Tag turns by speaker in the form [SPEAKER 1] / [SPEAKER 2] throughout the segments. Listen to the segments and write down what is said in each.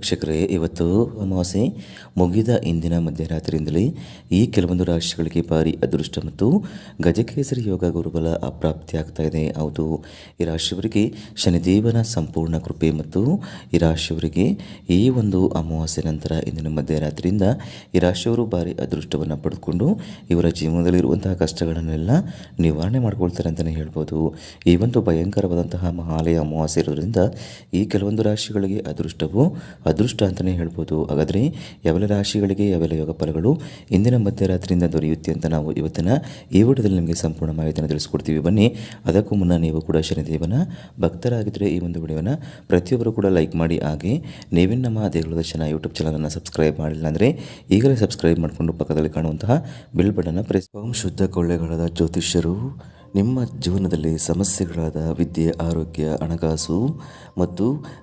[SPEAKER 1] ವೀಕ್ಷಕರೇ, ಇವತ್ತು ಅಮಾವಾಸ್ಯೆ ಮುಗಿದ ಇಂದಿನ ಮಧ್ಯರಾತ್ರಿಯಿಂದಲೇ ಈ ಕೆಲವೊಂದು ರಾಶಿಗಳಿಗೆ ಭಾರಿ ಅದೃಷ್ಟ ಮತ್ತು ಗಜಕೇಸರಿ ಯೋಗ ಗುರುಬಲ ಅಪ್ರಾಪ್ತಿ ಆಗ್ತಾ ಇದೆ. ಹೌದು, ಈ ರಾಶಿಯವರಿಗೆ ಶನಿದೇವನ ಸಂಪೂರ್ಣ ಕೃಪೆ ಮತ್ತು ಈ ರಾಶಿಯವರಿಗೆ ಈ ಒಂದು ಅಮಾವಾಸ್ಯೆ ನಂತರ ಇಂದಿನ ಮಧ್ಯರಾತ್ರಿಯಿಂದ ಈ ರಾಶಿಯವರು ಭಾರಿ ಅದೃಷ್ಟವನ್ನು ಪಡೆದುಕೊಂಡು ಇವರ ಜೀವನದಲ್ಲಿರುವಂತಹ ಕಷ್ಟಗಳನ್ನೆಲ್ಲ ನಿವಾರಣೆ ಮಾಡ್ಕೊಳ್ತಾರೆ ಅಂತಲೇ ಹೇಳ್ಬೋದು. ಈ ಒಂದು ಭಯಂಕರವಾದಂತಹ ಮಹಾಲಯ ಅಮಾವಾಸ್ಯೆ ಇರೋದ್ರಿಂದ ಈ ಕೆಲವೊಂದು ರಾಶಿಗಳಿಗೆ ಅದೃಷ್ಟವು ಅದೃಷ್ಟ ಅಂತಲೇ ಹೇಳ್ಬೋದು. ಹಾಗಾದರೆ ಯಾವೆಲ್ಲ ರಾಶಿಗಳಿಗೆ ಯಾವೆಲ್ಲ ಯೋಗ ಫಲಗಳು ಇಂದಿನ ಮಧ್ಯರಾತ್ರಿಯಿಂದ ದೊರೆಯುತ್ತೆ ಅಂತ ನಾವು ಇವತ್ತಿನ ಈ ವಿಡಿಯೋದಲ್ಲಿ ನಿಮಗೆ ಸಂಪೂರ್ಣ ಮಾಹಿತಿಯನ್ನು ತಿಳಿಸ್ಕೊಡ್ತೀವಿ. ಬನ್ನಿ, ಅದಕ್ಕೂ ಮುನ್ನ ನೀವು ಕೂಡ ಶನಿದೇವನ ಭಕ್ತರಾಗಿದ್ದರೆ ಈ ಒಂದು ವಿಡಿಯೋನ ಪ್ರತಿಯೊಬ್ಬರು ಕೂಡ ಲೈಕ್ ಮಾಡಿ. ಹಾಗೆ ನೀವೇನು ನಮ್ಮ ದೇಗುಲ ದರ್ಶನ ಯೂಟ್ಯೂಬ್ ಚಾನಲನ್ನು ಸಬ್ಸ್ಕ್ರೈಬ್ ಮಾಡಿಲ್ಲ ಅಂದರೆ ಈಗಲೇ ಸಬ್ಸ್ಕ್ರೈಬ್ ಮಾಡಿಕೊಂಡು ಪಕ್ಕದಲ್ಲಿ ಕಾಣುವಂತಹ ಬಿಲ್ ಬಟನ್ನ ಪ್ರೆಸ್ ಓಂ ಶುದ್ಧ ಕೊಳ್ಳೆಗಳಾದ ಜ್ಯೋತಿಷ್ಯರು, ನಿಮ್ಮ ಜೀವನದಲ್ಲಿ ಸಮಸ್ಯೆಗಳಾದ ವಿದ್ಯೆ, ಆರೋಗ್ಯ, ಹಣಕಾಸು ಮತ್ತು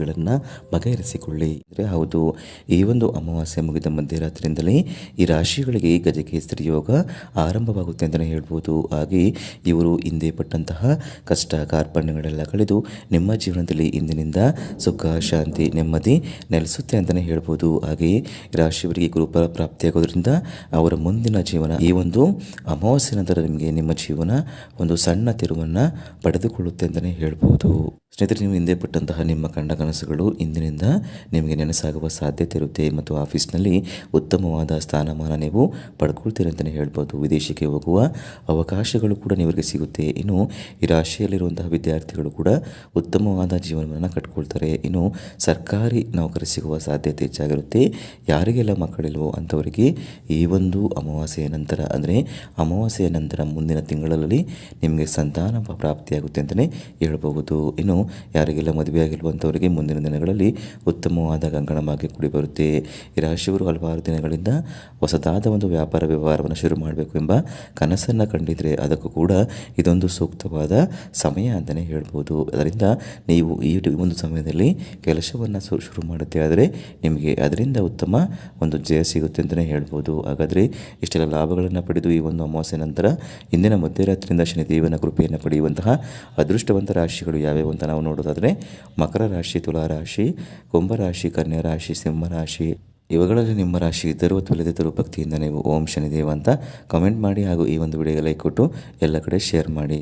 [SPEAKER 1] ಸಮಸ್ಯೆಗಳನ್ನು ಬಗೆಹರಿಸಿಕೊಳ್ಳಿ. ಅಂದರೆ ಹೌದು, ಈ ಒಂದು ಅಮಾವಾಸ್ಯೆ ಮುಗಿದ ಮಧ್ಯರಾತ್ರಿಯಿಂದಲೇ ಈ ರಾಶಿಗಳಿಗೆ ಗಜಕೇಸರಿ ಯೋಗ ಆರಂಭವಾಗುತ್ತೆ ಅಂತಲೇ ಹೇಳ್ಬೋದು. ಹಾಗೆ ಇವರು ಹಿಂದೆ ಪಟ್ಟಂತಹ ಕಷ್ಟ, ಕಾರ್ಪಣ್ಯಗಳೆಲ್ಲ ಕಳೆದು ನಿಮ್ಮ ಜೀವನದಲ್ಲಿ ಇಂದಿನಿಂದ ಸುಖ, ಶಾಂತಿ, ನೆಮ್ಮದಿ ನೆಲೆಸುತ್ತೆ ಅಂತಲೇ ಹೇಳ್ಬೋದು. ಹಾಗೆಯೇ ರಾಶಿಯವರಿಗೆ ಗುರುಪರ ಪ್ರಾಪ್ತಿಯಾಗೋದ್ರಿಂದ ಅವರ ಮುಂದಿನ ಜೀವನ, ಈ ಒಂದು ಅಮಾವಾಸ್ಯೆ ನಂತರ ನಿಮಗೆ ನಿಮ್ಮ ಜೀವನ ಒಂದು ಸಣ್ಣ ತಿರುವನ್ನು ಪಡೆದುಕೊಳ್ಳುತ್ತೆ ಅಂತಲೇ ಹೇಳ್ಬೋದು. ಸ್ನೇಹಿತರೆ, ನೀವು ಹಿಂದೆ ಪಟ್ಟಂತಹ ನಿಮ್ಮ ಕಂಡ ಕನಸುಗಳು ಇಂದಿನಿಂದ ನಿಮಗೆ ನೆನಸಾಗುವ ಸಾಧ್ಯತೆ ಇರುತ್ತೆ ಮತ್ತು ಆಫೀಸ್ನಲ್ಲಿ ಉತ್ತಮವಾದ ಸ್ಥಾನಮಾನ ನೀವು ಪಡ್ಕೊಳ್ತೀರಿ ಅಂತಲೇ ಹೇಳ್ಬೋದು. ವಿದೇಶಕ್ಕೆ ಹೋಗುವ ಅವಕಾಶಗಳು ಕೂಡ ನಿಮಗೆ ಸಿಗುತ್ತೆ. ಇನ್ನು ಈ ರಾಶಿಯಲ್ಲಿರುವಂತಹ ವಿದ್ಯಾರ್ಥಿಗಳು ಕೂಡ ಉತ್ತಮವಾದ ಜೀವನವನ್ನು ಕಟ್ಕೊಳ್ತಾರೆ. ಇನ್ನು ಸರ್ಕಾರಿ ನೌಕರಿ ಸಿಗುವ ಸಾಧ್ಯತೆ ಹೆಚ್ಚಾಗಿರುತ್ತೆ. ಯಾರಿಗೆಲ್ಲ ಮಕ್ಕಳಿಲ್ವೋ ಅಂಥವರಿಗೆ ಈ ಒಂದು ಅಮಾವಾಸ್ಯೆಯ ನಂತರ, ಅಂದರೆ ಅಮಾವಾಸ್ಯೆಯ ನಂತರ ಮುಂದಿನ ತಿಂಗಳಲ್ಲಿ ನಿಮಗೆ ಸಂತಾನ ಪ್ರಾಪ್ತಿಯಾಗುತ್ತೆ ಅಂತಲೇ ಹೇಳ್ಬಹುದು ಇನ್ನು ಯಾರಿಗೆಲ್ಲ ಮದುವೆ ಆಗಿಲ್ವಂಥವರಿಗೆ ಮುಂದಿನ ದಿನಗಳಲ್ಲಿ ಉತ್ತಮವಾದ ಕಂಕಣವಾಗಿ ಭಾಗ್ಯ ಕೂಡಿ ಬರುತ್ತೆ. ಈ ರಾಶಿಯವರು ಹಲವಾರು ದಿನಗಳಿಂದ ಹೊಸದಾದ ಒಂದು ವ್ಯಾಪಾರ ವ್ಯವಹಾರವನ್ನು ಶುರು ಮಾಡಬೇಕು ಎಂಬ ಕನಸನ್ನು ಕಂಡಿದ್ರೆ ಅದಕ್ಕೂ ಕೂಡ ಇದೊಂದು ಸೂಕ್ತವಾದ ಸಮಯ ಅಂತಲೇ ಹೇಳ್ಬೋದು. ಅದರಿಂದ ನೀವು ಈ ಒಂದು ಸಮಯದಲ್ಲಿ ಕೆಲಸವನ್ನು ಶುರು ಮಾಡುತ್ತೆ ಆದರೆ ನಿಮಗೆ ಅದರಿಂದ ಉತ್ತಮ ಒಂದು ಜಯ ಸಿಗುತ್ತೆ ಅಂತಲೇ ಹೇಳ್ಬೋದು. ಹಾಗಾದರೆ ಇಷ್ಟೆಲ್ಲ ಲಾಭಗಳನ್ನು ಪಡೆದು ಈ ಒಂದು ಅಮಾವಾಸ್ಯೆ ನಂತರ ಇಂದಿನ ಮಧ್ಯರಾತ್ರಿಯಿಂದ ಶನಿದೇವನ ಕೃಪೆಯನ್ನು ಪಡೆಯುವಂತಹ ಅದೃಷ್ಟವಂತ ರಾಶಿಗಳು ಯಾವ್ಯಾವು ಅಂತ ನಾವು ನೋಡೋದಾದರೆ ಮಕರ ರಾಶಿ ತುಲಾರಾಶಿ ಕುಂಭರಾಶಿ ಕನ್ಯಾ ರಾಶಿ, ಸಿಂಹ ರಾಶಿ, ಇವುಗಳಲ್ಲಿ ನಿಮ್ಮ ರಾಶಿ ಇದ್ದರೂ ಅಥವಾ ಇಲ್ಲದಿದ್ದರೂ ಭಕ್ತಿಯಿಂದ ನೀವು ಓಂ ಶನಿದೇವ ಅಂತ ಕಮೆಂಟ್ ಮಾಡಿ ಹಾಗೂ ಈ ಒಂದು ವಿಡಿಯೋಗೆ ಲೈಕ್ ಕೊಟ್ಟು ಎಲ್ಲ ಕಡೆ ಶೇರ್ ಮಾಡಿ.